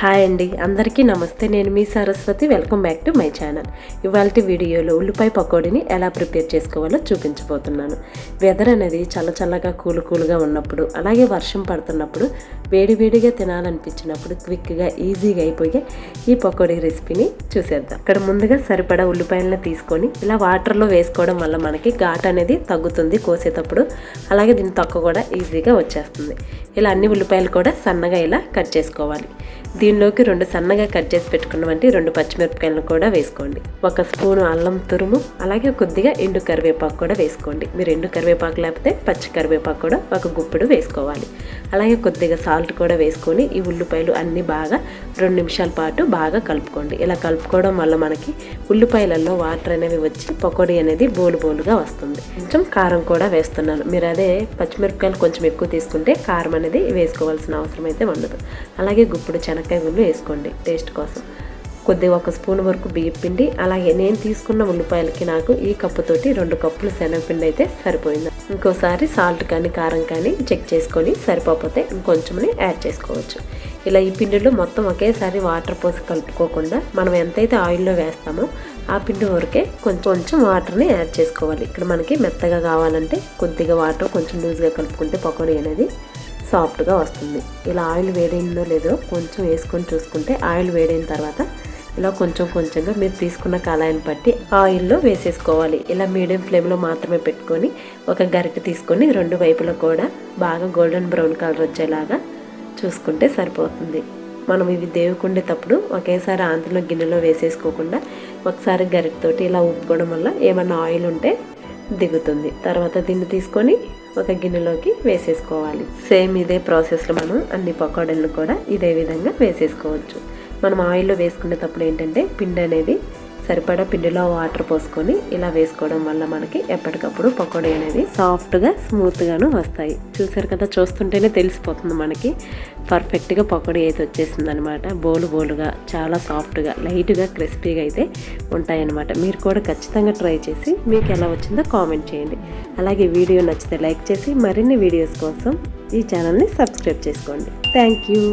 Hi అండి. అందరికీ నమస్తే. నేను మీ Saraswati. Welcome back to my channel ఇవాళ వీడియోలో ఉల్లిపాయ పకోడీని ఎలా ప్రిపేర్ చేసుకోవాలో చూపించబోతున్నాను. వెదర్ అనేది చల్ల చల్లగా కూల్ కూల్గా ఉన్నప్పుడు అలాగే వర్షం పడుతున్నప్పుడు వేడివేడిగా తినాలనిపించినప్పుడు క్విక్గా ఈజీగా అయిపోయే ఈ పకోడీ రెసిపీని చూసేద్దాం. ఇక్కడ ముందుగా సరిపడా ఉల్లిపాయలను తీసుకొని ఇలా వాటర్లో వేసుకోవడం వల్ల మనకి ఘాట్ అనేది తగ్గుతుంది కోసేటప్పుడు. అలాగే దీని తొక్క కూడా ఈజీగా వచ్చేస్తుంది. ఇలా అన్ని ఉల్లిపాయలు కూడా సన్నగా ఇలా కట్ చేసుకోవాలి. దీనిలోకి రెండు సన్నగా కట్ చేసి పెట్టుకున్నవంటి రెండు పచ్చిమిరపకాయలను కూడా వేసుకోండి. ఒక స్పూను అల్లం తురుము అలాగే కొద్దిగా ఎండు కరివేపాకు కూడా వేసుకోండి. మీరు ఎండు కరివేపాకు లేకపోతే పచ్చి కరివేపాకు కూడా ఒక గుప్పెడు వేసుకోవాలి. అలాగే కొద్దిగా సాల్ట్ కూడా వేసుకొని ఈ ఉల్లిపాయలు అన్నీ బాగా రెండు నిమిషాల పాటు బాగా కలుపుకోండి. ఇలా కలుపుకోవడం వల్ల మనకి ఉల్లిపాయలలో వాటర్ అనేవి వచ్చి పకోడీ అనేది బోలు బోలుగా వస్తుంది. కొంచెం కారం కూడా వేస్తున్నాను. మీరు అదే పచ్చిమిరపకాయలు కొంచెం ఎక్కువ తీసుకుంటే కారం అనేది వేసుకోవాల్సిన అవసరం అయితే ఉండదు. అలాగే గుప్పుడు చెనక్కాయ గుళ్ళు వేసుకోండి టేస్ట్ కోసం. కొద్దిగా ఒక స్పూన్ వరకు బియ్యం పిండి అలాగే నేను తీసుకున్న ఉల్లిపాయలకి నాకు ఈ కప్పుతోటి రెండు కప్పులు శనగపిండి అయితే సరిపోయింది. ఇంకోసారి సాల్ట్ కానీ కారం కానీ చెక్ చేసుకొని సరిపోతే ఇంకొంచెమని యాడ్ చేసుకోవచ్చు. ఇలా ఈ పిండిలో మొత్తం ఒకేసారి వాటర్ పోసి కలుపుకోకుండా మనం ఎంతైతే ఆయిల్లో వేస్తామో ఆ పిండి వరకే కొంచెం కొంచెం వాటర్ని యాడ్ చేసుకోవాలి. ఇక్కడ మనకి మెత్తగా కావాలంటే కొద్దిగా వాటర్ కొంచెం లూజ్గా కలుపుకుంటే పకోడీ అనేది సాఫ్ట్గా వస్తుంది. ఇలా ఆయిల్ వేడైందో లేదో కొంచెం వేసుకొని చూసుకుంటే ఆయిల్ వేడైన తర్వాత ఇలా కొంచెం కొంచెంగా మీరు తీసుకున్న కళాయిని బట్టి ఆయిల్లో వేసేసుకోవాలి. ఇలా మీడియం ఫ్లేమ్లో మాత్రమే పెట్టుకొని ఒక గరిటె తీసుకొని రెండు వైపులా కూడా బాగా గోల్డెన్ బ్రౌన్ కలర్ వచ్చేలాగా చూసుకుంటే సరిపోతుంది. మనం ఇవి దేవుకుండేటప్పుడు ఒకేసారి ఆంధ్రలో గిన్నెలో వేసేసుకోకుండా ఒకసారి గరిటతోటి ఇలా ఉప్పుకోవడం వల్ల ఏమన్నా ఆయిల్ ఉంటే దిగుతుంది. తర్వాత దీన్ని తీసుకొని ఒక గిన్నెలోకి వేసేసుకోవాలి. సేమ్ ఇదే ప్రాసెస్లో మనం అన్ని పకోడీలను కూడా ఇదే విధంగా వేసేసుకోవచ్చు. మనం ఆయిల్లో వేసుకునేటప్పుడు ఏంటంటే పిండి అనేది సరిపడా పిండిలో వాటర్ పోసుకొని ఇలా వేసుకోవడం వల్ల మనకి ఎప్పటికప్పుడు పకోడీ అనేది సాఫ్ట్గా స్మూత్గాను వస్తాయి. చూసారు కదా చూస్తుంటేనే తెలిసిపోతుంది మనకి. పర్ఫెక్ట్గా పకోడీ అయితే వచ్చేసింది అనమాట బోలు బోలుగా చాలా సాఫ్ట్గా లైట్గా క్రిస్పీగా అయితే ఉంటాయన్నమాట. మీరు కూడా ఖచ్చితంగా ట్రై చేసి మీకు ఎలా వచ్చిందో కామెంట్ చేయండి. అలాగే వీడియో నచ్చితే లైక్ చేసి మరిన్ని వీడియోస్ కోసం ఈ ఛానల్ని సబ్స్క్రైబ్ చేసుకోండి. Thank you.